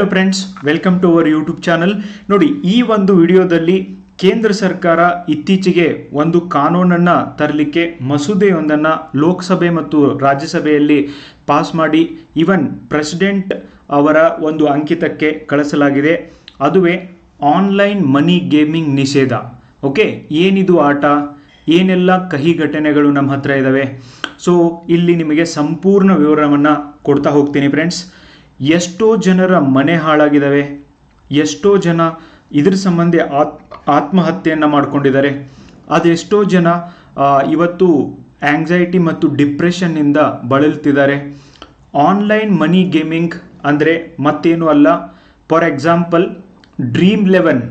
Hello friends welcome to our YouTube channel ನೋಡಿ, ಈ ಒಂದು ವಿಡಿಯೋದಲ್ಲಿ ಕೇಂದ್ರ ಸರ್ಕಾರ ಇತ್ತೀಚೆಗೆ ಒಂದು ಕಾನೂನನ್ನು ತರಲಿಕ್ಕೆ ಮಸೂದೆಯೊಂದನ್ನು ಲೋಕಸಭೆ ಮತ್ತು ರಾಜ್ಯಸಭೆಯಲ್ಲಿ ಪಾಸ್ ಮಾಡಿ ಈವನ್ ಪ್ರೆಸಿಡೆಂಟ್ ಅವರ ಒಂದು ಅಂಕಿತಕ್ಕೆ ಕಳಿಸಲಾಗಿದೆ. ಅದುವೇ ಆನ್ಲೈನ್ ಮನಿ ಗೇಮಿಂಗ್ ನಿಷೇಧ. ಓಕೆ ಏನಿದು ಆಟ? ಏನೆಲ್ಲ ಕಹಿ ಘಟನೆಗಳು ನಮ್ಮ ಹತ್ರ ಇದ್ದಾವೆ ಸೊ ಇಲ್ಲಿ ನಿಮಗೆ ಸಂಪೂರ್ಣ ವಿವರವನ್ನು ಕೊಡ್ತಾ ಹೋಗ್ತೀನಿ ಫ್ರೆಂಡ್ಸ್ ಎಷ್ಟೋ ಜನರ ಮನೆ ಹಾಳಾಗಿದ್ದಾವೆ, ಎಷ್ಟೋ ಜನ ಇದ್ರ ಸಂಬಂಧಿ ಆತ್, ಆತ್ಮಹತ್ಯೆಯನ್ನು ಮಾಡಿಕೊಂಡಿದ್ದಾರೆ ಅದೆಷ್ಟೋ ಜನ ಇವತ್ತು ಆಂಗ್ಸೈಟಿ ಮತ್ತು ಡಿಪ್ರೆಷನ್ನಿಂದ ಬಳಲ್ತಿದ್ದಾರೆ. ಆನ್ಲೈನ್ ಮನಿ ಗೇಮಿಂಗ್ ಅಂದರೆ ಮತ್ತೇನು ಅಲ್ಲ. ಫಾರ್ ಎಕ್ಸಾಂಪಲ್ ಡ್ರೀಮ್ ಲೆವೆನ್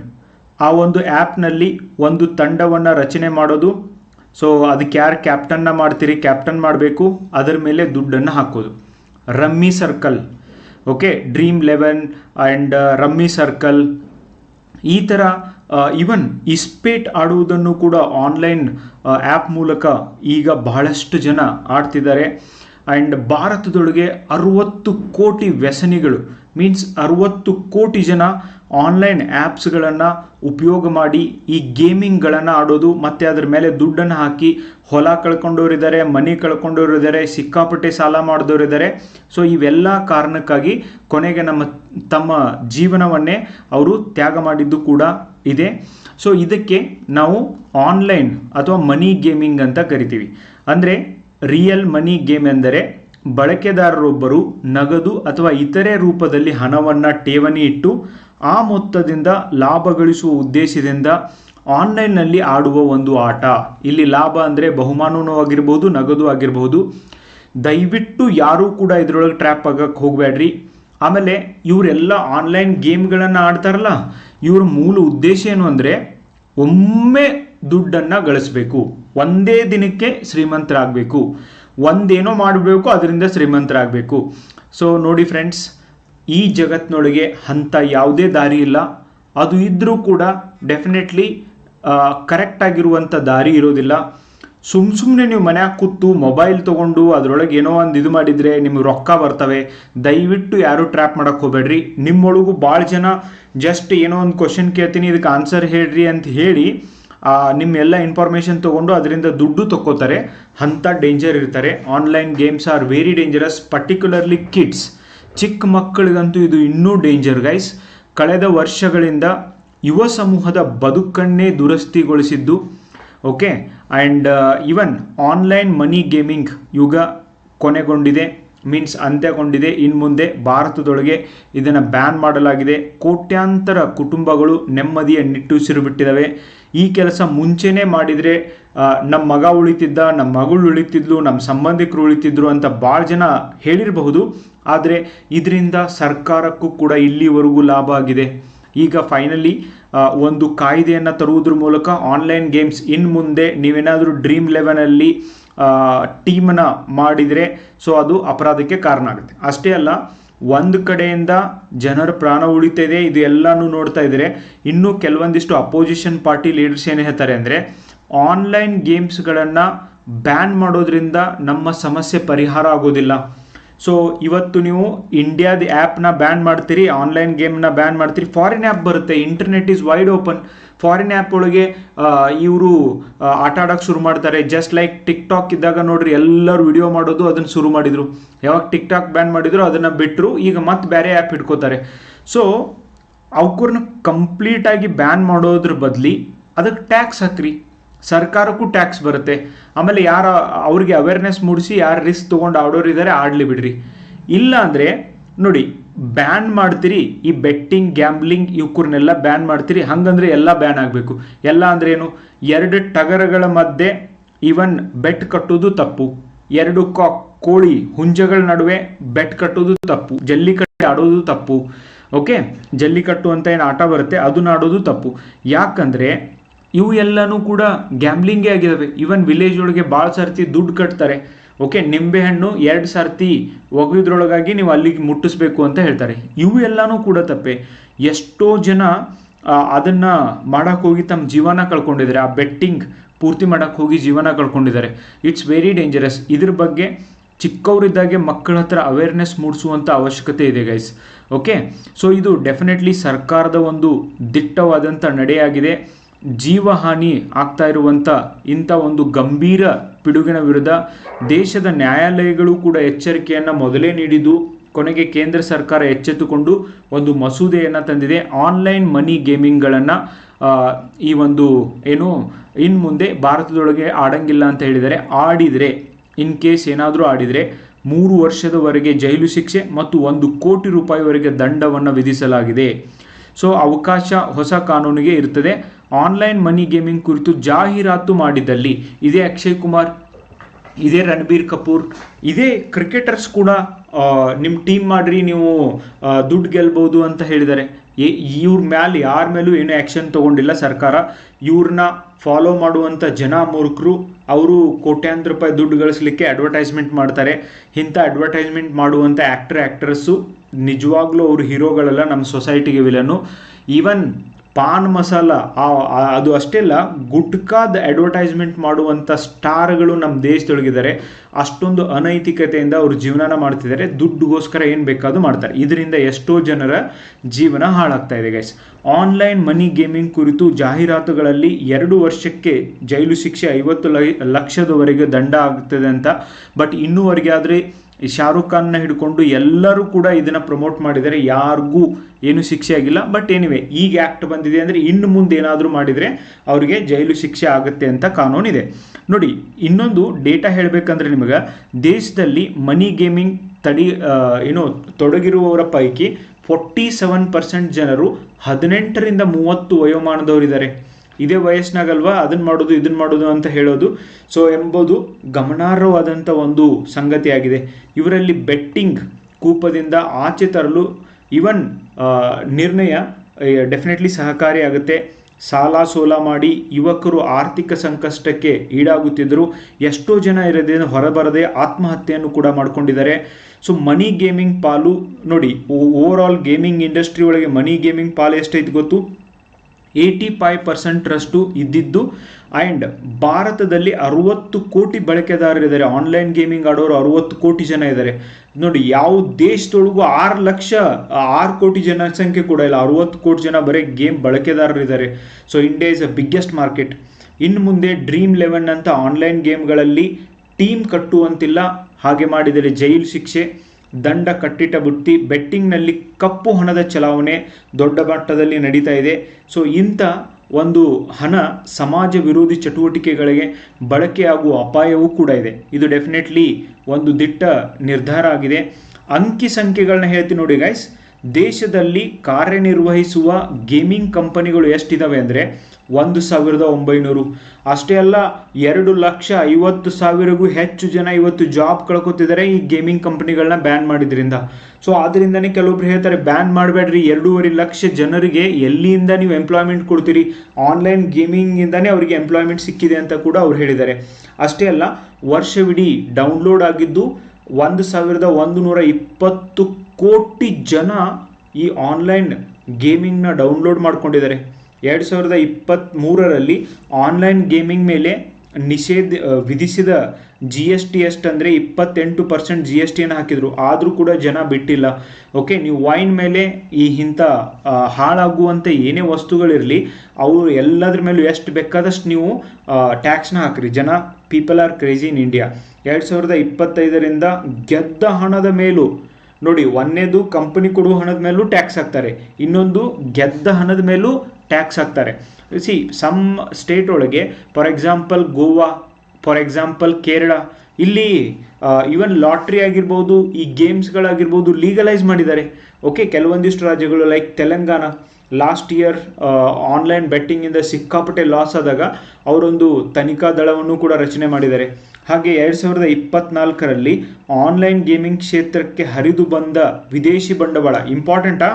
ಆ ಒಂದು ಆ್ಯಪ್ನಲ್ಲಿ ಒಂದು ತಂಡವನ್ನು ರಚನೆ ಮಾಡೋದು. ಸೊ ಅದಕ್ಕೆ ಯಾರು ಕ್ಯಾಪ್ಟನ್ನ ಮಾಡ್ತೀರಿ ಕ್ಯಾಪ್ಟನ್ ಮಾಡಬೇಕು, ಅದರ ಮೇಲೆ ದುಡ್ಡನ್ನು ಹಾಕೋದು. Rummy Circle okay Dream Eleven and Rummy Circle ಈ ಥರ ಈವನ್ ಇಸ್ಪೇಟ್ ಆಡುವುದನ್ನು ಕೂಡ ಆನ್ಲೈನ್ ಆ್ಯಪ್ ಮೂಲಕ ಈಗ ಬಹಳಷ್ಟು ಜನ ಆಡ್ತಿದ್ದಾರೆ. ಆ್ಯಂಡ್ ಭಾರತದೊಳಗೆ ಅರುವತ್ತು ಕೋಟಿ ವ್ಯಸನಿಗಳು ಮೀನ್ಸ್ ಅರುವತ್ತು ಕೋಟಿ ಜನ ಆನ್ಲೈನ್ ಆ್ಯಪ್ಸ್ಗಳನ್ನು ಉಪಯೋಗ ಮಾಡಿ ಈ ಗೇಮಿಂಗ್ಗಳನ್ನು ಆಡೋದು, ಮತ್ತು ಅದ್ರ ಮೇಲೆ ದುಡ್ಡನ್ನು ಹಾಕಿ ಹೊಲ ಕಳ್ಕೊಂಡವರಿದ್ದಾರೆ ಮನೆ ಕಳ್ಕೊಂಡವರಿದ್ದಾರೆ ಸಿಕ್ಕಾಪಟ್ಟೆ ಸಾಲ ಮಾಡಿದವರಿದ್ದಾರೆ ಸೊ ಇವೆಲ್ಲ ಕಾರಣಕ್ಕಾಗಿ ಕೊನೆಗೆ ನಮ್ಮ ತಮ್ಮ ಜೀವನವನ್ನೇ ಅವರು ತ್ಯಾಗ ಮಾಡಿದ್ದು ಕೂಡ ಇದೆ. ಸೊ ಇದಕ್ಕೆ ನಾವು ಆನ್ಲೈನ್ ಅಥವಾ ಮನಿ ಗೇಮಿಂಗ್ ಅಂತ ಕರಿತೀವಿ. ಅಂದರೆ ರಿಯಲ್ ಮನಿ ಗೇಮ್ ಎಂದರೆ ಬಳಕೆದಾರರೊಬ್ಬರು ನಗದು ಅಥವಾ ಇತರೆ ರೂಪದಲ್ಲಿ ಹಣವನ್ನು ಠೇವಣಿ ಇಟ್ಟು ಆ ಮೊತ್ತದಿಂದ ಲಾಭ ಗಳಿಸುವ ಉದ್ದೇಶದಿಂದ ಆನ್ಲೈನ್ನಲ್ಲಿ ಆಡುವ ಒಂದು ಆಟ. ಇಲ್ಲಿ ಲಾಭ ಅಂದರೆ ಬಹುಮಾನವೂ ಆಗಿರ್ಬೋದು, ನಗದು ಆಗಿರ್ಬೋದು. ದಯವಿಟ್ಟು ಯಾರೂ ಕೂಡ ಇದರೊಳಗೆ ಟ್ರ್ಯಾಪ್ ಆಗಕ್ಕೆ ಹೋಗಬೇಡ್ರಿ ಆಮೇಲೆ ಇವರೆಲ್ಲ ಆನ್ಲೈನ್ ಗೇಮ್ಗಳನ್ನು ಆಡ್ತಾರಲ್ಲ, ಇವ್ರ ಮೂಲ ಉದ್ದೇಶ ಏನು ಅಂದರೆ ಒಮ್ಮೆ ದುಡ್ಡನ್ನು ಗಳಿಸ್ಬೇಕು. ಒಂದೇ ದಿನಕ್ಕೆ ಶ್ರೀಮಂತರಾಗಬೇಕು. ಒಂದೇನೋ ಮಾಡಬೇಕು, ಅದರಿಂದ ಶ್ರೀಮಂತರಾಗಬೇಕು. ಸೊ ನೋಡಿ ಫ್ರೆಂಡ್ಸ್ ಈ ಜಗತ್ತಿನೊಳಗೆ ಅಂಥ ಯಾವುದೇ ದಾರಿ ಇಲ್ಲ. ಅದು ಇದ್ದರೂ ಕೂಡ ಡೆಫಿನೆಟ್ಲಿ ಕರೆಕ್ಟ್ ಆಗಿರುವಂಥ ದಾರಿ ಇರೋದಿಲ್ಲ. ಸುಮ್ ಸುಮ್ಮನೆ ನೀವು ಮನ್ಯಾಗ ಕೂತು ಮೊಬೈಲ್ ತೊಗೊಂಡು ಅದರೊಳಗೆ ಏನೋ ಒಂದು ಇದು ಮಾಡಿದರೆ ನಿಮಗೆ ರೊಕ್ಕ ಬರ್ತವೆ. ದಯವಿಟ್ಟು ಯಾರು ಟ್ರ್ಯಾಪ್ ಮಾಡೋಕ್ಕೆ ಹೋಗಬೇಡ್ರಿ. ನಿಮ್ಮೊಳಗೂ ಭಾಳ ಜನ ಜಸ್ಟ್ ಏನೋ ಒಂದು ಕ್ವಶನ್ ಕೇಳ್ತೀನಿ ಇದಕ್ಕೆ ಆನ್ಸರ್ ಹೇಳ್ರಿ ಅಂತ ಹೇಳಿ ನಿಮ್ಮ ಎಲ್ಲ ಇನ್ಫಾರ್ಮೇಷನ್ ತೊಗೊಂಡು ಅದರಿಂದ ದುಡ್ಡು ತಕ್ಕೋತಾರೆ. ಅಂಥ ಡೇಂಜರ್ ಇರ್ತಾರೆ. Online games are very dangerous particularly kids ಚಿಕ್ಕ ಮಕ್ಕಳಿಗಂತೂ ಇದು ಇನ್ನೂ ಡೇಂಜರ್ ಗೈಸ್ ಕಳೆದ ವರ್ಷಗಳಿಂದ ಯುವ ಸಮೂಹದ ಬದುಕನ್ನೇ ದುರಸ್ತಿಗೊಳಿಸಿದ್ದು okay and even online money gaming ಯುಗ ಕೊನೆಗೊಂಡಿದೆ. ಮೀನ್ಸ್ ಅಂತ್ಯಗೊಂಡಿದೆ. ಇನ್ನು ಮುಂದೆ ಭಾರತದೊಳಗೆ ಇದನ್ನು ಬ್ಯಾನ್ ಮಾಡಲಾಗಿದೆ. ಕೋಟ್ಯಾಂತರ ಕುಟುಂಬಗಳು ನೆಮ್ಮದಿಯ ನಿಟ್ಟುಸಿರು ಬಿಟ್ಟಿದ್ದಾವೆ ಈ ಕೆಲಸ ಮುಂಚೆನೇ ಮಾಡಿದರೆ ನಮ್ಮ ಮಗ ಉಳಿತಿದ್ದ ನಮ್ಮ ಮಗಳು ಉಳಿತಿದ್ಲು ನಮ್ಮ ಸಂಬಂಧಿಕರು ಉಳಿತಿದ್ರು ಅಂತ ಭಾಳ ಜನ ಹೇಳಿರಬಹುದು. ಆದರೆ ಇದರಿಂದ ಸರ್ಕಾರಕ್ಕೂ ಕೂಡ ಇಲ್ಲಿವರೆಗೂ ಲಾಭ ಆಗಿದೆ. ಈಗ ಫೈನಲಿ ಒಂದು ಕಾಯ್ದೆಯನ್ನು ತರುವುದ್ರ ಮೂಲಕ ಆನ್ಲೈನ್ ಗೇಮ್ಸ್ ಇನ್ನು ಮುಂದೆ ನೀವೇನಾದರೂ ಡ್ರೀಮ್ ಲೆವೆನಲ್ಲಿ ಟೀಮನ್ನು ಮಾಡಿದರೆ ಸೊ ಅದು ಅಪರಾಧಕ್ಕೆ ಕಾರಣ ಆಗುತ್ತೆ. ಅಷ್ಟೇ ಅಲ್ಲ, ಒಂದು ಕಡೆಯಿಂದ ಜನರ ಪ್ರಾಣ ಉಳಿತಿದೆ, ಇದು ಎಲ್ಲನೂ ನೋಡ್ತಾ ಇದ್ರೆ, ಇನ್ನೂ ಕೆಲವೊಂದಿಷ್ಟು ಅಪೋಸಿಷನ್ ಪಾರ್ಟಿ ಲೀಡರ್ಸ್ ಏನು ಹೇಳ್ತಾರೆ ಅಂದರೆ ಆನ್ಲೈನ್ ಗೇಮ್ಸ್ಗಳನ್ನು ಬ್ಯಾನ್ ಮಾಡೋದ್ರಿಂದ ನಮ್ಮ ಸಮಸ್ಯೆ ಪರಿಹಾರ ಆಗೋದಿಲ್ಲ. ಸೊ ಇವತ್ತು ನೀವು ಇಂಡಿಯಾದ ಆ್ಯಪ್ನ ಬ್ಯಾನ್ ಮಾಡ್ತೀರಿ ಆನ್ಲೈನ್ ಗೇಮ್ನ ಬ್ಯಾನ್ ಮಾಡ್ತೀರಿ. ಫಾರಿನ್ ಆ್ಯಪ್ ಬರುತ್ತೆ internet is wide open foreign app ಒಳಗೆ ಇವರು ಆಟ ಆಡೋಕ್ಕೆ ಶುರು ಮಾಡ್ತಾರೆ. ಜಸ್ಟ್ ಲೈಕ್ ಟಿಕ್ ಟಾಕ್ ಇದ್ದಾಗ ನೋಡ್ರಿ, ಎಲ್ಲರೂ ವಿಡಿಯೋ ಮಾಡೋದು ಅದನ್ನು ಶುರು ಮಾಡಿದರು. ಯಾವಾಗ ಟಿಕ್ ಟಾಕ್ ಬ್ಯಾನ್ ಮಾಡಿದ್ರು, ಅದನ್ನು ಬಿಟ್ಟರು ಈಗ ಮತ್ತೆ ಬೇರೆ ಆ್ಯಪ್ ಇಟ್ಕೋತಾರೆ ಸೊ ಅವ್ಕೂರ್ನ ಕಂಪ್ಲೀಟಾಗಿ ಬ್ಯಾನ್ ಮಾಡೋದ್ರ ಬದಲಿ ಅದಕ್ಕೆ ಟ್ಯಾಕ್ಸ್ ಹಾಕ್ರಿ. ಸರ್ಕಾರಕ್ಕೂ ಟ್ಯಾಕ್ಸ್ ಬರುತ್ತೆ. ಆಮೇಲೆ ಯಾರ, ಅವ್ರಿಗೆ ಅವೇರ್ನೆಸ್ ಮೂಡಿಸಿ ಯಾರು ರಿಸ್ಕ್ ತೊಗೊಂಡು ಆಡೋರು ಇದ್ದಾರೆ ಆಡಲಿ ಬಿಡ್ರಿ. ಇಲ್ಲ ಅಂದರೆ ನೋಡಿ ಬ್ಯಾನ್ ಮಾಡ್ತೀರಿ, ಈ ಬೆಟ್ಟಿಂಗ್ ಗ್ಯಾಂಬ್ಲಿಂಗ್ ಇವಕ್ಕೂರ್ನೆಲ್ಲ ಬ್ಯಾನ್ ಮಾಡ್ತೀರಿ. ಹಂಗಂದ್ರೆ ಎಲ್ಲ ಬ್ಯಾನ್ ಆಗಬೇಕು. ಎಲ್ಲ ಅಂದ್ರೆ ಏನು? ಎರಡು ಟಗರಗಳ ಮಧ್ಯೆ ಈವನ್ ಬೆಟ್ ಕಟ್ಟೋದು ತಪ್ಪು. ಎರಡು ಕೋಳಿ ಹುಂಜಗಳ ನಡುವೆ ಬೆಟ್ ಕಟ್ಟೋದು ತಪ್ಪು. ಜಲ್ಲಿಕಟ್ಟು ಆಡೋದು ತಪ್ಪು. ಓಕೆ ಜಲ್ಲಿಕಟ್ಟು ಅಂತ ಏನು ಆಟ ಬರುತ್ತೆ? ಅದನ್ನ ಆಡೋದು ತಪ್ಪು. ಯಾಕಂದರೆ ಇವು ಎಲ್ಲನೂ ಕೂಡ ಗ್ಯಾಮ್ಲಿಂಗೇ ಆಗಿದ್ದಾವೆ ಇವನ್ ವಿಲೇಜ್ ಒಳಗೆ ಭಾಳ ಸರ್ತಿ ದುಡ್ಡು ಕಟ್ತಾರೆ. ಓಕೆ ನಿಂಬೆಹಣ್ಣು ಎರಡು ಸರ್ತಿ ಒಗೆದ್ರೊಳಗಾಗಿ ನೀವು ಅಲ್ಲಿಗೆ ಮುಟ್ಟಿಸ್ಬೇಕು ಅಂತ ಹೇಳ್ತಾರೆ. ಇವು ಎಲ್ಲನೂ ಕೂಡ ತಪ್ಪೆ. ಎಷ್ಟೋ ಜನ ಅದನ್ನ ಮಾಡಕ್ ಹೋಗಿ ತಮ್ಮ ಜೀವನ ಕಳ್ಕೊಂಡಿದ್ದಾರೆ. ಆ ಬೆಟ್ಟಿಂಗ್ ಪೂರ್ತಿ ಮಾಡಕ್ ಹೋಗಿ ಜೀವನ ಕಳ್ಕೊಂಡಿದ್ದಾರೆ. ಇಟ್ಸ್ ವೆರಿ ಡೇಂಜರಸ್ ಇದ್ರ ಬಗ್ಗೆ ಚಿಕ್ಕವರಿದ್ದಾಗೆ ಮಕ್ಕಳ ಹತ್ರ ಅವೇರ್ನೆಸ್ ಮೂಡಿಸುವಂಥ ಅವಶ್ಯಕತೆ ಇದೆ ಗೈಸ್ ಓಕೆ ಸೊ ಇದು ಡೆಫಿನೆಟ್ಲಿ ಸರ್ಕಾರದ ಒಂದು ದಿಟ್ಟವಾದಂಥ ನಡೆಯಾಗಿದೆ. ಜೀವಹಾನಿ ಆಗ್ತಾ ಇರುವಂಥ ಇಂಥ ಒಂದು ಗಂಭೀರ ಪಿಡುಗಿನ ವಿರುದ್ಧ ದೇಶದ ನ್ಯಾಯಾಲಯಗಳು ಕೂಡ ಎಚ್ಚರಿಕೆಯನ್ನು ಮೊದಲೇ ನೀಡಿದ್ದು, ಕೊನೆಗೆ ಕೇಂದ್ರ ಸರ್ಕಾರ ಎಚ್ಚೆತ್ತುಕೊಂಡು ಒಂದು ಮಸೂದೆಯನ್ನು ತಂದಿದೆ. ಆನ್ಲೈನ್ ಮನಿ ಗೇಮಿಂಗ್ಗಳನ್ನು ಈ ಒಂದು ಏನು ಇನ್ನು ಮುಂದೆ ಭಾರತದೊಳಗೆ ಆಡಂಗಿಲ್ಲ ಅಂತ ಹೇಳಿದರೆ ಆಡಿದರೆ, ಇನ್ ಕೇಸ್ ಏನಾದರೂ ಆಡಿದರೆ ಮೂರು ವರ್ಷದವರೆಗೆ ಜೈಲು ಶಿಕ್ಷೆ ಮತ್ತು ಒಂದು ಕೋಟಿ ರೂಪಾಯಿವರೆಗೆ ದಂಡವನ್ನು ವಿಧಿಸಲಾಗಿದೆ. ಸೊ, ಅವಕಾಶ ಹೊಸ ಕಾನೂನಿಗೆ ಇರ್ತದೆ. ಆನ್ಲೈನ್ ಮನಿ ಗೇಮಿಂಗ್ ಕುರಿತು ಜಾಹೀರಾತು ಮಾಡಿದಲ್ಲಿ. ಇದೇ ಅಕ್ಷಯ್ ಕುಮಾರ್, ಇದೇ ರಣಬೀರ್ ಕಪೂರ್, ಇದೇ ಕ್ರಿಕೆಟರ್ಸ್ ಕೂಡ ನಿಮ್ಮ ಟೀಮ್ ಮಾಡ್ರಿ, ನೀವು ದುಡ್ಡು ಗೆಲ್ಬಹುದು ಅಂತ ಹೇಳಿದ್ದಾರೆ. ಇವ್ರ ಮ್ಯಾಲೆ, ಯಾರ ಮೇಲೂ ಏನೂ ಆ್ಯಕ್ಷನ್ ತಗೊಂಡಿಲ್ಲ ಸರ್ಕಾರ. ಇವ್ರನ್ನ ಫಾಲೋ ಮಾಡುವಂಥ ಜನ ಮೂರ್ಖರು, ಅವರು ಕೋಟ್ಯಾಂತರ ರೂಪಾಯಿ ದುಡ್ಡು ಗಳಿಸ್ಲಿಕ್ಕೆ ಅಡ್ವರ್ಟೈಸ್ಮೆಂಟ್ ಮಾಡ್ತಾರೆ. ಇಂಥ ಅಡ್ವರ್ಟೈಸ್ಮೆಂಟ್ ಮಾಡುವಂಥ ಆ್ಯಕ್ಟರ್ ಆ್ಯಕ್ಟ್ರಸ್ಸು ನಿಜವಾಗ್ಲೂ ಅವರು ಹೀರೋಗಳೆಲ್ಲ ನಮ್ಮ ಸೊಸೈಟಿಗೆ ವಿಲನ್ನು ಈವನ್ ಪಾನ್ ಮಸಾಲ ಅದು ಅಷ್ಟೇ ಅಲ್ಲ ಗುಟ್ಕಾದ ಅಡ್ವರ್ಟೈಸ್ಮೆಂಟ್ ಮಾಡುವಂಥ ಸ್ಟಾರ್ಗಳು ನಮ್ಮ ದೇಶದೊಳಗಿದ್ದಾರೆ. ಅಷ್ಟೊಂದು ಅನೈತಿಕತೆಯಿಂದ ಅವರು ಜೀವನನ ಮಾಡ್ತಿದ್ದಾರೆ. ದುಡ್ಡುಗೋಸ್ಕರ ಏನು ಬೇಕಾದ್ರೂ ಮಾಡ್ತಾರೆ. ಇದರಿಂದ ಎಷ್ಟೋ ಜನರ ಜೀವನ ಹಾಳಾಗ್ತಾ ಇದೆ ಗೈಸ್ ಆನ್ಲೈನ್ ಮನಿ ಗೇಮಿಂಗ್ ಕುರಿತು ಜಾಹೀರಾತುಗಳಲ್ಲಿ ಎರಡು ವರ್ಷಕ್ಕೆ ಜೈಲು ಶಿಕ್ಷೆ ಐವತ್ತು ಲಕ್ಷದವರೆಗೆ ದಂಡ ಆಗ್ತದೆ ಅಂತ. ಬಟ್ ಇನ್ನೂವರೆಗೆ ಆದರೆ ಶಾರುಖ್ ಖಾನ್ನ ಹಿಡ್ಕೊಂಡು ಎಲ್ಲರೂ ಕೂಡ ಇದನ್ನು ಪ್ರಮೋಟ್ ಮಾಡಿದ್ದಾರೆ. ಯಾರಿಗೂ ಏನು ಶಿಕ್ಷೆ ಆಗಿಲ್ಲ. ಬಟ್ ಏನಿವೆ ಈಗ ಆ್ಯಕ್ಟ್ ಬಂದಿದೆ ಅಂದರೆ ಇನ್ನು ಮುಂದೆ ಏನಾದರೂ ಮಾಡಿದರೆ ಅವರಿಗೆ ಜೈಲು ಶಿಕ್ಷೆ ಆಗುತ್ತೆ ಅಂತ ಕಾನೂನಿದೆ. ನೋಡಿ, ಇನ್ನೊಂದು ಡೇಟಾ ಹೇಳಬೇಕಂದ್ರೆ ನಿಮಗೆ, ದೇಶದಲ್ಲಿ ಮನಿ ಗೇಮಿಂಗ್ ತಡಿ ಏನು ತೊಡಗಿರುವವರ ಪೈಕಿ ಫೋರ್ಟಿ ಸೆವೆನ್ ಪರ್ಸೆಂಟ್ ಜನರು ಹದಿನೆಂಟರಿಂದ ಮೂವತ್ತು ವಯೋಮಾನದವರಿದ್ದಾರೆ ಇದೇ ವಯಸ್ಸಿನಾಗಲ್ವಾ? ಅದನ್ನ ಮಾಡೋದು ಇದನ್ನ ಮಾಡೋದು ಅಂತ ಹೇಳೋದು. ಸೊ ಎಂಬುದು ಗಮನಾರ್ಹವಾದಂಥ ಒಂದು ಸಂಗತಿಯಾಗಿದೆ. ಇವರಲ್ಲಿ ಬೆಟ್ಟಿಂಗ್ ಕೂಪದಿಂದ ಆಚೆ ತರಲು ಇವನ್ ನಿರ್ಣಯ ಡೆಫಿನೆಟ್ಲಿ ಸಹಕಾರಿಯಾಗುತ್ತೆ ಸಾಲ ಸೋಲ ಮಾಡಿ ಯುವಕರು ಆರ್ಥಿಕ ಸಂಕಷ್ಟಕ್ಕೆ ಈಡಾಗುತ್ತಿದ್ದರು ಎಷ್ಟೋ ಜನ ಇರೋದೇನು ಹೊರಬರದೆ ಆತ್ಮಹತ್ಯೆಯನ್ನು ಕೂಡ ಮಾಡ್ಕೊಂಡಿದ್ದಾರೆ. ಸೊ ಮನಿ ಗೇಮಿಂಗ್ ಪಾಲು, ನೋಡಿ ಓವರ್ ಆಲ್ ಗೇಮಿಂಗ್ ಇಂಡಸ್ಟ್ರಿ ಒಳಗೆ ಮನಿ ಗೇಮಿಂಗ್ ಪಾಲು ಎಷ್ಟೈತೆ ಗೊತ್ತು? ಏಯ್ಟಿ ಫೈವ್ ಪರ್ಸೆಂಟ್ರಷ್ಟು ಇದ್ದಿದ್ದು. ಆ್ಯಂಡ್ ಭಾರತದಲ್ಲಿ ಅರುವತ್ತು ಕೋಟಿ ಬಳಕೆದಾರರಿದ್ದಾರೆ ಆನ್ಲೈನ್ ಗೇಮಿಂಗ್ ಆಡೋರು ಅರುವತ್ತು ಕೋಟಿ ಜನ ಇದ್ದಾರೆ. ನೋಡಿ, ಯಾವ ದೇಶದೊಳಗೂ ಆರು ಲಕ್ಷ, ಆರು ಕೋಟಿ ಜನಸಂಖ್ಯೆ ಕೂಡ ಇಲ್ಲ. ಅರುವತ್ತು ಕೋಟಿ ಜನ ಬರೀ game ಬಳಕೆದಾರರಿದ್ದಾರೆ so India is a biggest market ಇನ್ನು ಮುಂದೆ ಡ್ರೀಮ್ ಲೆವೆನ್ ಅಂತ ಆನ್ಲೈನ್ ಗೇಮ್ಗಳಲ್ಲಿ ಟೀಮ್ ಕಟ್ಟುವಂತಿಲ್ಲ. ಹಾಗೆ ಮಾಡಿದರೆ ಜೈಲು ಶಿಕ್ಷೆ. ದಂಡ ಕಟ್ಟಿಟ ಬುಟ್ಟಿ, ಬೆಟ್ಟಿಂಗ್ನಲ್ಲಿ ಕಪ್ಪು ಹಣದ ಚಲಾವಣೆ ದೊಡ್ಡ ಮಟ್ಟದಲ್ಲಿ ನಡೀತಾ ಇದೆ. ಸೊ, ಇಂಥ ಒಂದು ಹಣ ಸಮಾಜ ವಿರೋಧಿ ಚಟುವಟಿಕೆಗಳಿಗೆ ಬಳಕೆಯಾಗುವ ಅಪಾಯವೂ ಕೂಡ ಇದೆ. ಇದು ಡೆಫಿನೆಟ್ಲಿ ಒಂದು ದಿಟ್ಟ ನಿರ್ಧಾರ ಆಗಿದೆ. ಅಂಕಿ ಸಂಖ್ಯೆಗಳನ್ನ ಹೇಳ್ತೀನಿ ನೋಡಿ ಗೈಸ್ ದೇಶದಲ್ಲಿ ಕಾರ್ಯನಿರ್ವಹಿಸುವ ಗೇಮಿಂಗ್ ಕಂಪನಿಗಳು ಎಷ್ಟಿದಾವೆ ಅಂದರೆ ಒಂದು ಸಾವಿರದ ಒಂಬೈನೂರು. ಅಷ್ಟೇ ಅಲ್ಲ, ಎರಡು ಲಕ್ಷ ಐವತ್ತು ಸಾವಿರಗೂ ಹೆಚ್ಚು ಜನ ಇವತ್ತು ಜಾಬ್ ಕಳ್ಕೊತಿದ್ದಾರೆ ಈ ಗೇಮಿಂಗ್ ಕಂಪ್ನಿಗಳನ್ನ ಬ್ಯಾನ್ ಮಾಡಿದ್ರಿಂದ. ಸೊ, ಆದ್ರಿಂದನೇ ಕೆಲವೊಬ್ರು ಹೇಳ್ತಾರೆ ಬ್ಯಾನ್ ಮಾಡಬೇಡ್ರಿ. ಎರಡೂವರೆ ಲಕ್ಷ ಜನರಿಗೆ ಎಲ್ಲಿಂದ ನೀವು ಎಂಪ್ಲಾಯ್ಮೆಂಟ್ ಕೊಡ್ತೀರಿ? ಆನ್ಲೈನ್ ಗೇಮಿಂಗಿಂದನೇ ಅವರಿಗೆ ಎಂಪ್ಲಾಯ್ಮೆಂಟ್ ಸಿಕ್ಕಿದೆ ಅಂತ ಕೂಡ ಅವ್ರು ಹೇಳಿದ್ದಾರೆ. ಅಷ್ಟೇ ಅಲ್ಲ, ವರ್ಷವಿಡೀ ಡೌನ್ಲೋಡ್ ಆಗಿದ್ದು ಒಂದು ಸಾವಿರದ ಒಂದು ನೂರ ಇಪ್ಪತ್ತು ಕೋಟಿ ಜನ ಈ ಆನ್ಲೈನ್ ಗೇಮಿಂಗ್ನ ಡೌನ್ಲೋಡ್ ಮಾಡ್ಕೊಂಡಿದ್ದಾರೆ. ಎರಡು ಸಾವಿರದ ಇಪ್ಪತ್ತ್ಮೂರರಲ್ಲಿ ಆನ್ಲೈನ್ ಗೇಮಿಂಗ್ ಮೇಲೆ ನಿಷೇಧ ವಿಧಿಸಿದ ಜಿ ಎಸ್ ಟಿ ಎಷ್ಟು ಅಂದರೆ ಇಪ್ಪತ್ತೆಂಟು ಪರ್ಸೆಂಟ್ ಜಿ ಎಸ್ ಟಿಯನ್ನು ಹಾಕಿದರು. ಆದರೂ ಕೂಡ ಜನ ಬಿಟ್ಟಿಲ್ಲ. ಓಕೆ, ನೀವು ವೈನ್ ಮೇಲೆ ಈ ಇಂಥ ಹಾಳಾಗುವಂಥ ಏನೇ ವಸ್ತುಗಳಿರಲಿ ಅವು ಎಲ್ಲದ್ರ ಮೇಲೂ ಎಷ್ಟು ಬೇಕಾದಷ್ಟು ನೀವು ಟ್ಯಾಕ್ಸ್ನ ಹಾಕ್ರಿ. ಜನ, people are crazy in India. ಎರಡು ಸಾವಿರದ ಇಪ್ಪತ್ತೈದರಿಂದ ಗೆದ್ದ ಹಣದ ಮೇಲೂ, ನೋಡಿ ಒಂದನೇದು ಕಂಪನಿ ಕೊಡುವ ಹಣದ ಮೇಲೂ ಟ್ಯಾಕ್ಸ್ ಹಾಕ್ತಾರೆ. ಇನ್ನೊಂದು ಗೆದ್ದ ಹಣದ ಮೇಲೂ ಟ್ಯಾಕ್ಸ್ ಹಾಕ್ತಾರೆ. ಸಿ ಸಮ್ ಸ್ಟೇಟ್ ಒಳಗೆ for example Goa for example Kerala ಇಲ್ಲಿ ಈವನ್ ಲಾಟ್ರಿ ಆಗಿರ್ಬೋದು, ಈ ಗೇಮ್ಸ್ಗಳಾಗಿರ್ಬೋದು ಲೀಗಲೈಸ್ ಮಾಡಿದ್ದಾರೆ. ಓಕೆ ಕೆಲವೊಂದಿಷ್ಟು ರಾಜ್ಯಗಳು like Telangana last year online ಬೆಟ್ಟಿಂಗಿಂದ ಸಿಕ್ಕಾಪಟ್ಟೆ ಲಾಸ್ ಆದಾಗ ಅವರೊಂದು ತನಿಖಾ ದಳವನ್ನು ಕೂಡ ರಚನೆ ಮಾಡಿದ್ದಾರೆ. ಹಾಗೆ ಎರಡು ಸಾವಿರದ ಇಪ್ಪತ್ನಾಲ್ಕರಲ್ಲಿ ಆನ್ಲೈನ್ ಗೇಮಿಂಗ್ ಕ್ಷೇತ್ರಕ್ಕೆ ಹರಿದು ಬಂದ ವಿದೇಶಿ ಬಂಡವಾಳ ಇಂಪಾರ್ಟೆಂಟಾ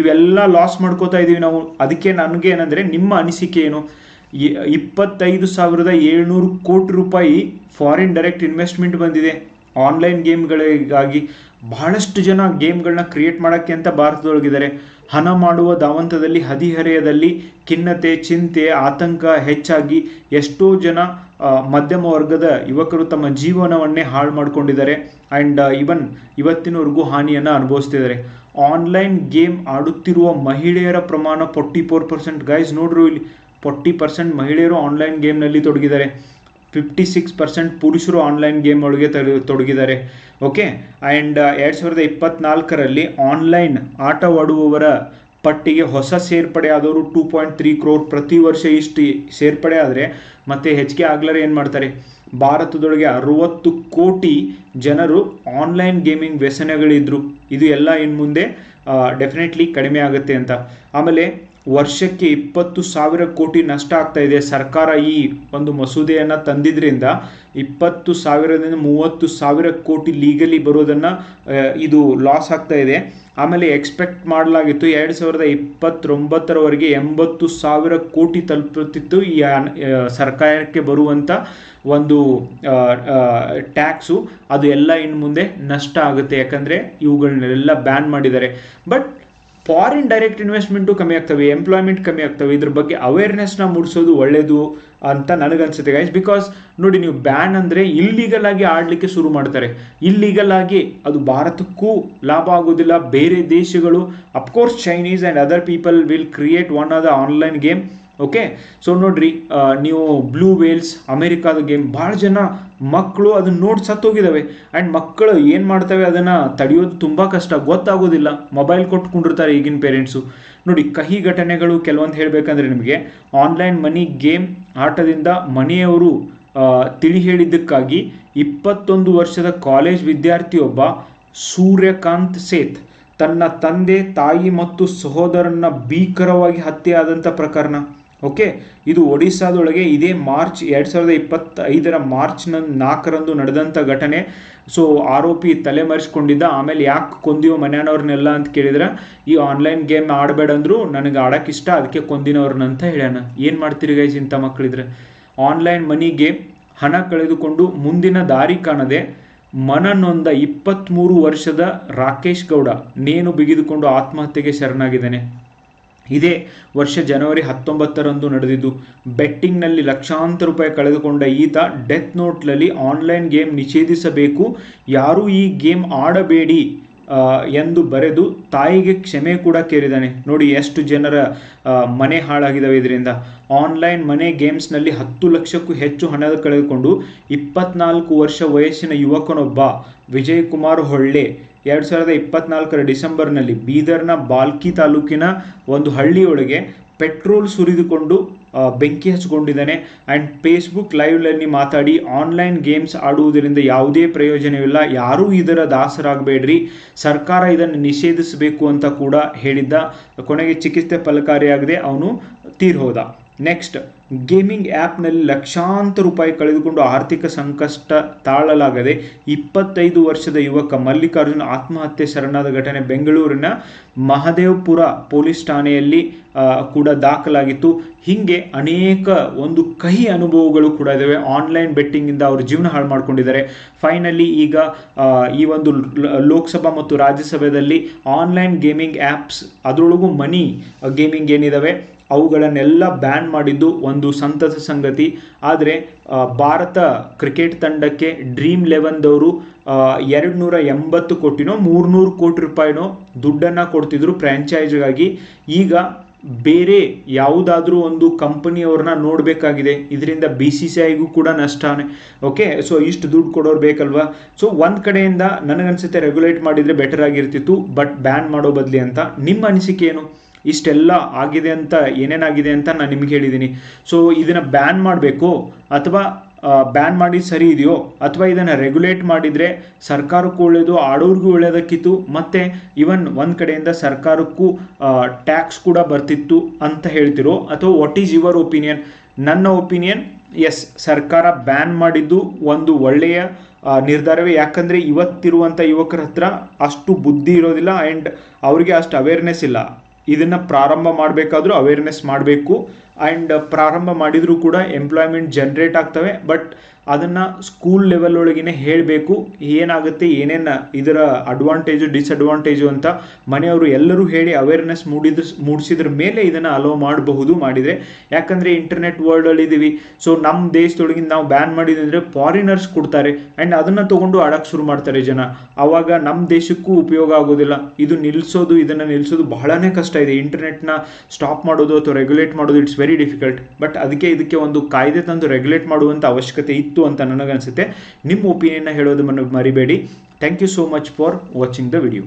ಇವೆಲ್ಲ ಲಾಸ್ ಮಾಡ್ಕೋತಾ ಇದ್ದೀವಿ ನಾವು. ಅದಕ್ಕೆ ನನಗೆ ಏನಂದರೆ ನಿಮ್ಮ ಅನಿಸಿಕೆ ಏನು? ಇಪ್ಪತ್ತೈದು ಸಾವಿರದ ಏಳ್ನೂರು ಕೋಟಿ ರೂಪಾಯಿ ಫಾರಿನ್ ಡೈರೆಕ್ಟ್ ಇನ್ವೆಸ್ಟ್ಮೆಂಟ್ ಬಂದಿದೆ. ಆನ್ಲೈನ್ ಗೇಮ್ಗಳಿಗಾಗಿ ಬಹಳಷ್ಟು ಜನ ಗೇಮ್ಗಳನ್ನ ಕ್ರಿಯೇಟ್ ಮಾಡೋಕ್ಕೆ ಅಂತ ಭಾರತದೊಳಗಿದ್ದಾರೆ. ಹಣ ಮಾಡುವ ಧಾವಂತದಲ್ಲಿ, ಹದಿಹರೆಯದಲ್ಲಿ ಖಿನ್ನತೆ, ಚಿಂತೆ, ಆತಂಕ ಹೆಚ್ಚಾಗಿ ಎಷ್ಟೋ ಜನ ಮಧ್ಯಮ ವರ್ಗದ ಯುವಕರು ತಮ್ಮ ಜೀವನವನ್ನೇ ಹಾಳು ಮಾಡ್ಕೊಂಡಿದ್ದಾರೆ. ಆ್ಯಂಡ್ ಇವನ್ ಇವತ್ತಿನವರೆಗೂ ಹಾನಿಯನ್ನು ಅನುಭವಿಸ್ತಿದ್ದಾರೆ. ಆನ್ಲೈನ್ ಗೇಮ್ ಆಡುತ್ತಿರುವ ಮಹಿಳೆಯರ ಪ್ರಮಾಣ ಫೋರ್ಟಿ ಫೋರ್ ಪರ್ಸೆಂಟ್ ಗೈಸ್ ನೋಡ್ರು ಇಲ್ಲಿ ಫೋರ್ಟಿ ಪರ್ಸೆಂಟ್ ಮಹಿಳೆಯರು ಆನ್ಲೈನ್ ಗೇಮ್ನಲ್ಲಿ ತೊಡಗಿದ್ದಾರೆ. ಫಿಫ್ಟಿ ಸಿಕ್ಸ್ ಪರ್ಸೆಂಟ್ ಪುರುಷರು ಆನ್ಲೈನ್ ಗೇಮ್ ಒಳಗೆ ತೊಡ- ತೊಡಗಿದ್ದಾರೆ. ಓಕೆ ಆ್ಯಂಡ್ ಎರಡು ಸಾವಿರದ ಇಪ್ಪತ್ನಾಲ್ಕರಲ್ಲಿ ಆನ್ಲೈನ್ ಆಟವಾಡುವವರ ಪಟ್ಟಿಗೆ ಹೊಸ ಸೇರ್ಪಡೆ ಆದವರು ಟೂ ಪಾಯಿಂಟ್ ತ್ರೀ ಕ್ರೋರ್ ಪ್ರತಿ ವರ್ಷ ಇಷ್ಟು ಸೇರ್ಪಡೆ ಆದರೆ, ಮತ್ತೆ ಹೆಚ್ಚಿಗೆ ಆಗ್ಲಾರೆ ಏನು ಮಾಡ್ತಾರೆ? ಭಾರತದೊಳಗೆ ಅರುವತ್ತು ಕೋಟಿ ಜನರು ಆನ್ಲೈನ್ ಗೇಮಿಂಗ್ ವ್ಯಸನಗಳಿದ್ರು. ಇದು ಎಲ್ಲ ಇನ್ನು ಮುಂದೆ ಡೆಫಿನೆಟ್ಲಿ ಕಡಿಮೆ ಆಗುತ್ತೆ ಅಂತ. ಆಮೇಲೆ ವರ್ಷಕ್ಕೆ ಇಪ್ಪತ್ತು ಸಾವಿರ ಕೋಟಿ ನಷ್ಟ ಆಗ್ತಾ ಇದೆ. ಸರ್ಕಾರ ಈ ಒಂದು ಮಸೂದೆಯನ್ನು ತಂದಿದ್ರಿಂದ ಇಪ್ಪತ್ತು ಸಾವಿರದಿಂದ ಮೂವತ್ತು ಸಾವಿರ ಕೋಟಿ ಲೀಗಲಿ ಬರೋದನ್ನು ಇದು ಲಾಸ್ ಆಗ್ತಾ ಇದೆ. ಆಮೇಲೆ ಎಕ್ಸ್ಪೆಕ್ಟ್ ಮಾಡಲಾಗಿತ್ತು ಎರಡು ಸಾವಿರದ ಇಪ್ಪತ್ತೊಂಬತ್ತರವರೆಗೆ ಎಂಬತ್ತು ಸಾವಿರ ಕೋಟಿ ತಲುಪುತ್ತಿತ್ತು ಈ ಸರ್ಕಾರಕ್ಕೆ ಬರುವಂಥ ಒಂದು ಟ್ಯಾಕ್ಸು ಅದು ಎಲ್ಲ ಇನ್ನು ಮುಂದೆ ನಷ್ಟ ಆಗುತ್ತೆ. ಯಾಕಂದರೆ ಇವುಗಳನ್ನೆಲ್ಲ ಬ್ಯಾನ್ ಮಾಡಿದ್ದಾರೆ. ಬಟ್ ಫಾರಿನ್ ಡೈರೆಕ್ಟ್ ಇನ್ವೆಸ್ಟ್ಮೆಂಟು ಕಮ್ಮಿ ಆಗ್ತವೆ ಎಂಪ್ಲಾಯ್ಮೆಂಟ್ ಕಮ್ಮಿ ಆಗ್ತವೆ ಇದ್ರ ಬಗ್ಗೆ ಅವೇರ್ನೆಸ್ನ ಮೂಡಿಸೋದು ಒಳ್ಳೆಯದು ಅಂತ ನನಗನ್ಸುತ್ತೆ ಗೈಸ್ ಬಿಕಾಸ್ ನೋಡಿ, ನೀವು ಬ್ಯಾನ್ ಅಂದರೆ ಇಲ್ಲೀಗಲ್ ಆಗಿ ಆಡಲಿಕ್ಕೆ ಶುರು ಮಾಡ್ತಾರೆ. ಇಲ್ಲೀಗಲ್ ಆಗಿ ಅದು ಭಾರತಕ್ಕೂ ಲಾಭ ಆಗೋದಿಲ್ಲ. ಬೇರೆ ದೇಶಗಳು of course Chinese and other people will create one of the online game okay so ನೋಡ್ರಿ ನೀವು ಬ್ಲೂ ವೇಲ್ಸ್ ಅಮೆರಿಕಾದ ಗೇಮ್ ಭಾಳ ಜನ ಮಕ್ಕಳು ಅದನ್ನ ನೋಡಿ ಸತ್ತೋಗಿದ್ದಾವೆ ಆ್ಯಂಡ್ ಮಕ್ಕಳು ಏನು ಮಾಡ್ತವೆ? ಅದನ್ನು ತಡೆಯೋದು ತುಂಬ ಕಷ್ಟ. ಗೊತ್ತಾಗೋದಿಲ್ಲ. ಮೊಬೈಲ್ ಕೊಟ್ಕೊಂಡಿರ್ತಾರೆ ಈಗಿನ ಪೇರೆಂಟ್ಸು ನೋಡಿ, ಕಹಿ ಘಟನೆಗಳು ಕೆಲವೊಂದು ಹೇಳಬೇಕಂದ್ರೆ ನಿಮಗೆ ಆನ್ಲೈನ್ ಮನಿ ಗೇಮ್ ಆಟದಿಂದ ಮನೆಯವರು ತಿಳಿ ಹೇಳಿದ್ದಕ್ಕಾಗಿ ಇಪ್ಪತ್ತೊಂದು ವರ್ಷದ ಕಾಲೇಜ್ ವಿದ್ಯಾರ್ಥಿಯೊಬ್ಬ, ಸೂರ್ಯಕಾಂತ್ ಸೇತ್, ತನ್ನ ತಂದೆ, ತಾಯಿ ಮತ್ತು ಸಹೋದರನ ಭೀಕರವಾಗಿ ಹತ್ಯೆ ಆದಂಥ ಪ್ರಕರಣ. ಓಕೆ, ಇದು ಒಡಿಸ್ಸಾದೊಳಗೆ ಇದೇ ಮಾರ್ಚ್ ಎರಡು ಸಾವಿರದ ಇಪ್ಪತ್ತೈದರ ಮಾರ್ಚ್ನ ನಾಲ್ಕರಂದು ನಡೆದಂಥ ಘಟನೆ. ಸೊ, ಆರೋಪಿ ತಲೆಮರೆಸ್ಕೊಂಡಿದ್ದ, ಆಮೇಲೆ ಯಾಕೆ ಕೊಂದಿಯೋ ಮನೆಯವ್ರನ್ನೆಲ್ಲ ಅಂತ ಕೇಳಿದ್ರೆ. ಈ ಆನ್ಲೈನ್ ಗೇಮ್ ಆಡಬೇಡ ಅಂದ್ರು ನನಗೆ ಆಡೋಕೆ ಇಷ್ಟ, ಅದಕ್ಕೆ ಕೊಂದಿನವ್ರನ್ನ ಅಂತ ಹೇಳ್ಯಾನ. ಏನು ಮಾಡ್ತೀರಿ ಗೈಸ್ ಇಂಥ ಮಕ್ಕಳಿದ್ರೆ ಆನ್ಲೈನ್ ಮನಿ ಗೇಮ್ ಹಣ ಕಳೆದುಕೊಂಡು ಮುಂದಿನ ದಾರಿ ಕಾಣದೆ, ಮನನೊಂದ ಇಪ್ಪತ್ತ್ಮೂರು ವರ್ಷದ ರಾಕೇಶ್ ಗೌಡ ನೇನು ಬಿಗಿದುಕೊಂಡು ಆತ್ಮಹತ್ಯೆಗೆ ಶರಣಾಗಿದ್ದಾನೆ. ಇದೇ ವರ್ಷ ಜನವರಿ ಹತ್ತೊಂಬತ್ತರಂದು ನಡೆದಿದ್ದು. ಬೆಟ್ಟಿಂಗ್ನಲ್ಲಿ ಲಕ್ಷಾಂತರ ರೂಪಾಯಿ ಕಳೆದುಕೊಂಡ ಈತ ಡೆತ್ ನೋಟ್ನಲ್ಲಿ ಆನ್ಲೈನ್ ಗೇಮ್ ನಿಷೇಧಿಸಬೇಕು, ಯಾರೂ ಈ ಗೇಮ್ ಆಡಬೇಡಿ ಎಂದು ಬರೆದು ತಾಯಿಗೆ ಕ್ಷಮೆ ಕೂಡ ಕೇಳಿದ್ದಾನೆ ನೋಡಿ, ಎಷ್ಟು ಜನರ ಮನೆ ಹಾಳಾಗಿದ್ದಾವೆ ಇದರಿಂದ. ಆನ್ಲೈನ್ ಮನೆ ಗೇಮ್ಸ್ನಲ್ಲಿ ಹತ್ತು ಲಕ್ಷಕ್ಕೂ ಹೆಚ್ಚು ಹಣ ಕಳೆದುಕೊಂಡು ಇಪ್ಪತ್ನಾಲ್ಕು ವರ್ಷ ವಯಸ್ಸಿನ ಯುವಕನೊಬ್ಬ ವಿಜಯ್ ಕುಮಾರ್ ಹೊಳ್ಳೆ ಎರಡು ಸಾವಿರದ ಇಪ್ಪತ್ನಾಲ್ಕರ ಡಿಸೆಂಬರ್ನಲ್ಲಿ ಬೀದರ್ನ ಬಾಲ್ಕಿ ತಾಲೂಕಿನ ಒಂದು ಹಳ್ಳಿಯೊಳಗೆ ಪೆಟ್ರೋಲ್ ಸುರಿದುಕೊಂಡು ಬೆಂಕಿ ಹಚ್ಚಿಕೊಂಡಿದ್ದಾನೆ. ಆ್ಯಂಡ್ ಫೇಸ್ಬುಕ್ ಲೈವ್ನಲ್ಲಿ ಮಾತಾಡಿ, ಆನ್ಲೈನ್ ಗೇಮ್ಸ್ ಆಡುವುದರಿಂದ ಯಾವುದೇ ಪ್ರಯೋಜನವಿಲ್ಲ. ಯಾರೂ ಇದರ ದಾಸರಾಗಬೇಡ್ರಿ. ಸರ್ಕಾರ ಇದನ್ನು ನಿಷೇಧಿಸಬೇಕು ಅಂತ ಕೂಡ ಹೇಳಿದ್ದ. ಕೊನೆಗೆ ಚಿಕಿತ್ಸೆ ಫಲಕಾರಿಯಾಗದೆ ಅವನು ತೀರ್ ಹೋದ ನೆಕ್ಸ್ಟ್ ಗೇಮಿಂಗ್ ಆ್ಯಪ್ನಲ್ಲಿ ಲಕ್ಷಾಂತರ ರೂಪಾಯಿ ಕಳೆದುಕೊಂಡು ಆರ್ಥಿಕ ಸಂಕಷ್ಟ ತಾಳಲಾಗದೆ ಇಪ್ಪತ್ತೈದು ವರ್ಷದ ಯುವಕ ಮಲ್ಲಿಕಾರ್ಜುನ್ ಆತ್ಮಹತ್ಯೆ ಶರಣಾದ ಘಟನೆ ಬೆಂಗಳೂರಿನ ಮಹದೇವಪುರ ಪೊಲೀಸ್ ಠಾಣೆಯಲ್ಲಿ ಕೂಡ ದಾಖಲಾಗಿತ್ತು. ಹೀಗೆ ಅನೇಕ ಒಂದು ಕಹಿ ಅನುಭವಗಳು ಕೂಡ ಇದ್ದಾವೆ ಆನ್ಲೈನ್ ಬೆಟ್ಟಿಂಗಿಂದ ಅವರು ಜೀವನ ಹಾಳು ಮಾಡ್ಕೊಂಡಿದ್ದಾರೆ. ಫೈನಲಿ ಈಗ ಈ ಒಂದು ಲೋಕಸಭಾ ಮತ್ತು ರಾಜ್ಯಸಭೆಯಲ್ಲಿ ಆನ್ಲೈನ್ ಗೇಮಿಂಗ್ ಆ್ಯಪ್ಸ್ ಅದರೊಳಗೂ ಮನಿ ಗೇಮಿಂಗ್ ಏನಿದಾವೆ? ಅವುಗಳನ್ನೆಲ್ಲ ಬ್ಯಾನ್ ಮಾಡಿದ್ದು ಒಂದು ಸಂತಸ ಸಂಗತಿ. ಆದರೆ ಭಾರತ ಕ್ರಿಕೆಟ್ ತಂಡಕ್ಕೆ ಡ್ರೀಮ್ ಲೆವೆನ್ದವರು ಎರಡು ನೂರ ಎಂಬತ್ತು ಕೋಟಿನೋ, ಮೂರ್ನೂರು ಕೋಟಿ ರೂಪಾಯಿನೋ ದುಡ್ಡನ್ನು ಕೊಡ್ತಿದ್ರು ಫ್ರ್ಯಾಂಚೈಸ್ಗಾಗಿ ಈಗ ಬೇರೆ ಯಾವುದಾದ್ರೂ ಒಂದು ಕಂಪನಿಯವ್ರನ್ನ ನೋಡಬೇಕಾಗಿದೆ. ಇದರಿಂದ ಬಿ ಸಿ ಸಿ ಐಗೂ ಕೂಡ ನಷ್ಟನೇ. ಓಕೆ ಸೊ ಇಷ್ಟು ದುಡ್ಡು ಕೊಡೋರು ಬೇಕಲ್ವಾ? ಸೊ ಒಂದು ಕಡೆಯಿಂದ ನನಗನ್ಸುತ್ತೆ ರೆಗ್ಯುಲೇಟ್ ಮಾಡಿದರೆ ಬೆಟರ್ ಆಗಿರ್ತಿತ್ತು ಬಟ್ ಬ್ಯಾನ್ ಮಾಡೋ ಬದಲಿ ಅಂತ. ನಿಮ್ಮ ಅನಿಸಿಕೆ ಏನು? ಇಷ್ಟೆಲ್ಲ ಆಗಿದೆ ಅಂತ, ಏನೇನಾಗಿದೆ ಅಂತ ನಾನು ನಿಮ್ಗೆ ಹೇಳಿದ್ದೀನಿ ಸೊ ಇದನ್ನು ಬ್ಯಾನ್ ಮಾಡಬೇಕು ಅಥವಾ ಬ್ಯಾನ್ ಮಾಡಿ ಸರಿ ಇದೆಯೋ ಅಥವಾ ಇದನ್ನು ರೆಗ್ಯುಲೇಟ್ ಮಾಡಿದರೆ ಸರ್ಕಾರಕ್ಕೂ ಒಳ್ಳೆಯದು ಆಡೋರ್ಗೂ ಒಳ್ಳೆಯದಕ್ಕಿತ್ತು ಮತ್ತು ಇವನ್ ಒಂದು ಕಡೆಯಿಂದ ಸರ್ಕಾರಕ್ಕೂ ಟ್ಯಾಕ್ಸ್ ಕೂಡ ಬರ್ತಿತ್ತು ಅಂತ ಹೇಳ್ತಿರೋ, ಅಥವಾ ವಾಟ್ ಈಸ್ ಯುವರ್ ಒಪಿನಿಯನ್ ನನ್ನ ಒಪಿನಿಯನ್ ಎಸ್ ಸರ್ಕಾರ ಬ್ಯಾನ್ ಮಾಡಿದ್ದು ಒಂದು ಒಳ್ಳೆಯ ನಿರ್ಧಾರವೇ. ಯಾಕಂದರೆ ಇವತ್ತಿರುವಂಥ ಯುವಕರ ಹತ್ರ ಅಷ್ಟು ಬುದ್ಧಿ ಇರೋದಿಲ್ಲ ಆ್ಯಂಡ್ ಅವರಿಗೆ ಅಷ್ಟು ಅವೇರ್ನೆಸ್ ಇಲ್ಲ. ಇದನ್ನು ಪ್ರಾರಂಭ ಮಾಡಬೇಕಾದ್ರೂ ಅವೇರ್ನೆಸ್ ಮಾಡಬೇಕು. ಆ್ಯಂಡ್ ಪ್ರಾರಂಭ ಮಾಡಿದರೂ ಕೂಡ ಎಂಪ್ಲಾಯ್ಮೆಂಟ್ ಜನ್ರೇಟ್ ಆಗ್ತವೆ. ಬಟ್ ಅದನ್ನು ಸ್ಕೂಲ್ ಲೆವೆಲ್ ಒಳಗಿನೇ ಹೇಳಬೇಕು. ಏನಾಗುತ್ತೆ, ಏನೇನು ಇದರ ಅಡ್ವಾಂಟೇಜು ಡಿಸ್ಅಡ್ವಾಂಟೇಜು ಅಂತ ಮನೆಯವರು ಎಲ್ಲರೂ ಹೇಳಿ ಅವೇರ್ನೆಸ್ ಮೂಡಿದ ಮೂಡಿಸಿದ್ರ ಮೇಲೆ ಇದನ್ನು ಅಲೋ ಮಾಡಬಹುದು, ಮಾಡಿದರೆ. ಯಾಕಂದರೆ ಇಂಟರ್ನೆಟ್ ವರ್ಲ್ಡಲ್ಲಿ ಇದ್ದೀವಿ ಸೊ ನಮ್ಮ ದೇಶದೊಳಗಿಂದ ನಾವು ಬ್ಯಾನ್ ಮಾಡಿದ್ರೆ ಫಾರಿನರ್ಸ್ ಕೊಡ್ತಾರೆ. ಆ್ಯಂಡ್ ಅದನ್ನು ತೊಗೊಂಡು ಆಡೋಕ್ಕೆ ಶುರು ಮಾಡ್ತಾರೆ ಜನ. ಆವಾಗ ನಮ್ಮ ದೇಶಕ್ಕೂ ಉಪಯೋಗ ಆಗೋದಿಲ್ಲ. ಇದು ನಿಲ್ಲಿಸೋದು ಇದನ್ನು ನಿಲ್ಲಿಸೋದು ಬಹಳನೇ ಕಷ್ಟ ಇದೆ. ಇಂಟರ್ನೆಟ್ನ ಸ್ಟಾಪ್ ಮಾಡೋದು ಅಥವಾ ರೆಗ್ಯುಲೇಟ್ ಮಾಡೋದು ಇಟ್ಸ್ ವೆರಿ ಡಿಫಿಕಲ್ಟ್ ಬಟ್ ಅದಕ್ಕೆ ಇದಕ್ಕೆ ಒಂದು ಕಾಯ್ದೆ ತಂದು ರೆಗ್ಯುಲೇಟ್ ಮಾಡುವಂಥ ಅವಶ್ಯಕತೆ ಇತ್ತು ಅಂತ ನನಗನ್ಸುತ್ತೆ. ನಿಮ್ಮ ಒಪಿನಿಯನ್ನ ಹೇಳೋದು ಮರಿಬೇಡಿ. Thank you so much for watching the video